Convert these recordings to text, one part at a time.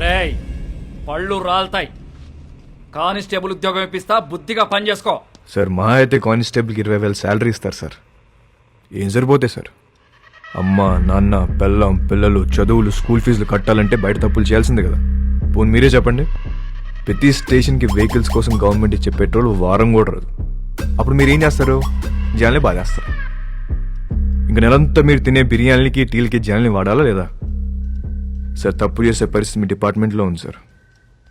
రేయ్ పళ్ళు రాల్తాయి. కానిస్టేబుల్ ఉద్యోగం ఇప్పిస్తా బుద్ధిగా పని చేసుకో. సార్ మా అయితే కానిస్టేబుల్కి ఇరవై వేలు శాలరీ ఇస్తారు సార్. ఏం సరిపోతాయి సార్? అమ్మ నాన్న పెళ్ళం పిల్లలు చదువులు స్కూల్ ఫీజులు కట్టాలంటే బయట తప్పులు చేయాల్సిందే కదా. పోనీ మీరే చెప్పండి. ప్రతి స్టేషన్కి వెహికల్స్ కోసం గవర్నమెంట్ ఇచ్చే పెట్రోల్ వారం కూడా రాదు. అప్పుడు మీరు ఏం చేస్తారు? జనాల్ని బాధేస్తారు. ఇంక నెలంతా మీరు తినే బిర్యానీలకి టీలకి జనాల్ని వాడాలా లేదా? సార్ తప్పు చేసే పరిస్థితి మీ డిపార్ట్మెంట్లో ఉంది సార్.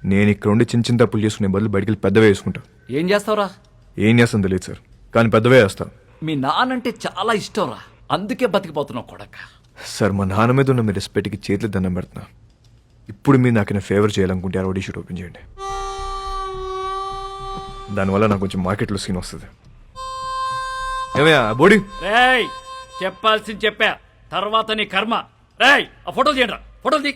నేను ఇక్కడ ఉండి చిన్న చిన్న తప్పులు చేసుకునే బదులు బయటికి వెళ్ళి పెద్దవే వేసుకుంటా. ఏం చేస్తావురా? ఏం చేస్తాను తెలియదు సార్. కానీ పెద్దవే వేస్తాను మీ నానంటే చాలా ఇష్టంరా. అందుకే బతికిపోతున్నావు కొడక. సార్ మా నాన్న మీద ఉన్న మీ రెస్పెక్ట్కి చేతులు దండం పెడుతున్నా ఇప్పుడు మీరు నాకు ఫేవర్ చేయాలనుకుంటే ఆ రోడీ షూట్ ఓపెన్ చేయండి. దానివల్ల నాకు కొంచెం మార్కెట్లో సీన్ వస్తుంది. ఏమయ్యా బోడీ? రేయ్ చెప్పాల్సింది చెప్పా. తర్వాత నీ కర్మ. రేయ్ ఆ ఫోటోలు తీయండి ఫోటోలు తీ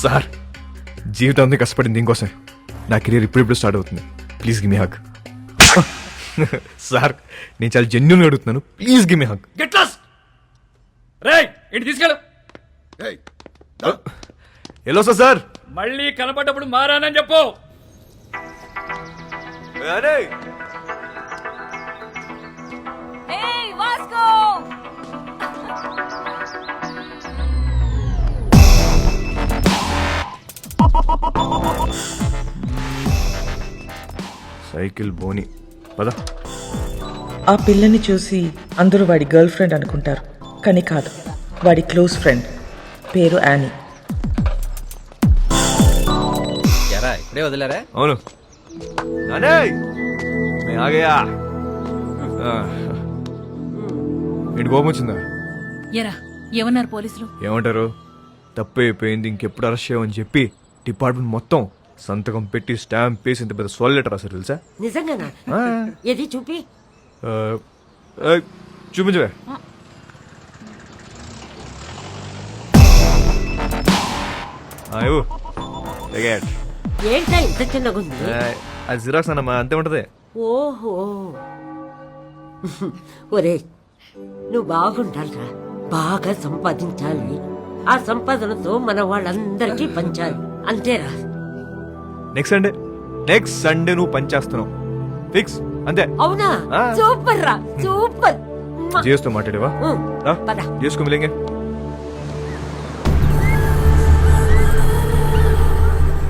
సార్ జీవితం అంతా కష్టపడింది దీనికోసం నా కెరీర్ ఇప్పుడిప్పుడు స్టార్ట్ అవుతుంది. ప్లీజ్ గిమ్ హక్ సార్ నేను చాలా జెన్యున్గా అడుగుతున్నాను. Please gimme hug get lost రేయ్ ఇటు తీసుకెళ్ళు. ఎలా వస్తా సార్. మళ్ళీ కనపడ్డప్పుడు మారానని చెప్పు. Hey, Vasco! సైకిల్ బోని. పద. ఆ పిల్లని చూసి అందరూ వాడి గర్ల్ ఫ్రెండ్ అనుకుంటారు. కానీ కాదు వాడి క్లోజ్ ఫ్రెండ్. పేరు యానీ. ఇప్పుడే వదిలేరా? అవును. నానే మే ఆగయా ఏంటి కోపం వచ్చిందా? ఎరా ఏమన్నారు పోలీసులు? ఏమంటారు? తప్పు అయిపోయింది ఇంకెప్పుడు అరెస్ట్ చేయమని చెప్పి డిపార్ట్మెంట్ మొత్తం సంతకం పెట్టి స్టాంప్ వేసి ఇంత పెద్ద సోల్ లెటర్ రాశారు తెలుసా? నిజంగానా? ఆ, ఏది చూపి? ఆ, ఆ, చూపించవే. ఆ, ఇవ్వు. Take it. ఏంటా ఇంత చిన్నగుంది అది జిరాక్స్ అన్నమా అంతే ఉంటది. ఓహో. ఒరే నువ్వు బాగుండాలిరా. బాగా సంపాదించాలి. ఆ సంపాదనతో మన వాళ్ళందరికీ పంచాలి. అంతేరా? నెక్స్ట్ సండే నెక్స్ట్ సండే నువ్వు పనిచేస్తున్నావు ఫిక్స్ అంతే. అవునా? ఆ. సూపర్. రా సూపర్ మ్మ. చేస్తూ మాట్లాడేవా పద. మిలింగే.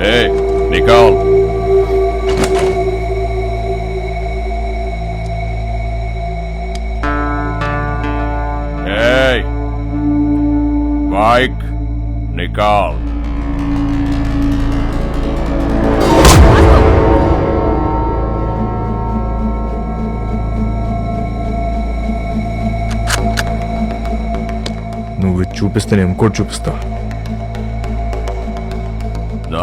Hey, Nicole. Hey, Mike, Nicole. నువ్వు ఇది చూపిస్తే నేను ఇంకోటి చూపిస్తా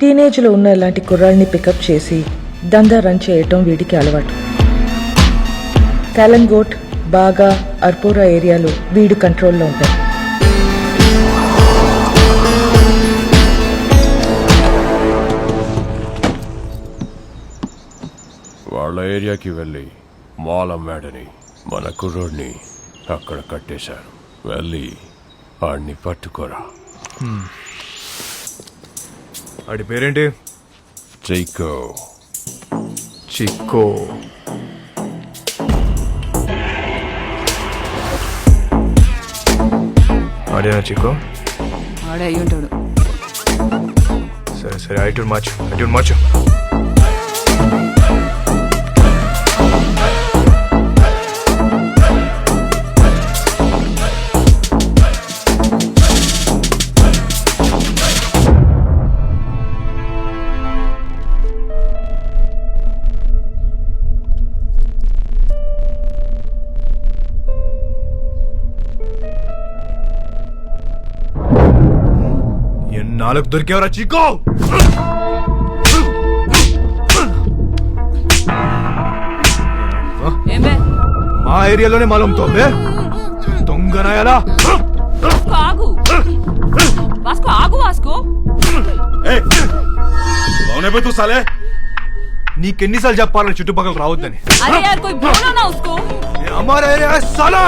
టీనేజ్లో ఉన్న ఇలాంటి కుర్రాళ్ళని పికప్ చేసి దందా రన్ చేయటం వీడికి అలవాటు. కాలంగోట్ బాగా అర్పోరా ఏరియాలో వీడు కంట్రోల్లో ఉంటాయి వాళ్ళ ఏరియాకి వెళ్ళి మాల్ అమ్మాడని మన కుర్రోడిని అక్కడ కట్టేశారు. వెళ్ళి ఆడిని పట్టుకోరా. వాడి పేరేంటి? చైకో చిక్కో. ఆడేనా చిక్కో? ఆడే అయ్యి ఉంటాడు. సరే సరే ఐటూన్ మార్చు ఐటూన్ మార్చు ఎన్నాళ్ళకు దొరికేవరా చిక్కో ఏమే మా ఏరియాలోనే మాలంతో దొంగనాయాలా ఆగు వాస్కో ఆగు వాస్కో అవునే తూ సాలే నీకెన్నిసార్లు చెప్పాలని చుట్టుపక్కల రావద్దని अरे यार कोई बोलो ना उसको ये हमारा एरिया है साला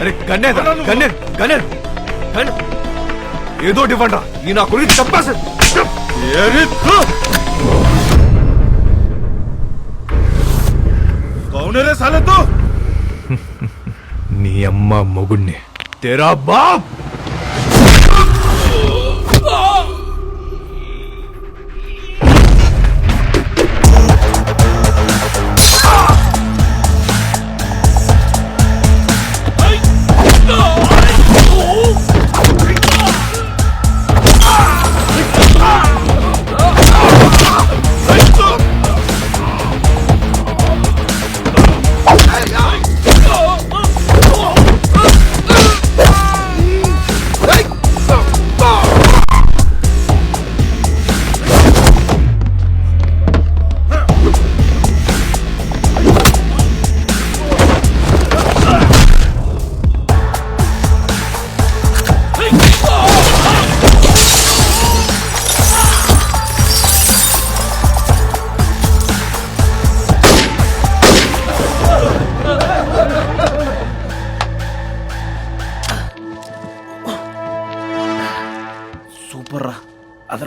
అరే గన్నే గన్నే గన్నే గన్ ఏదో ఇవ్వండి ఈ నా గురించి చెప్పేసి. కౌనే రే సాలే తూ నీ అమ్మ మొగుణ్ణి. తెరా బాప్.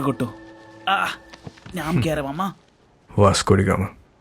సూపర్ రా అదరగొట్టు నామకేరమమ్మా వాస్కోడిగామ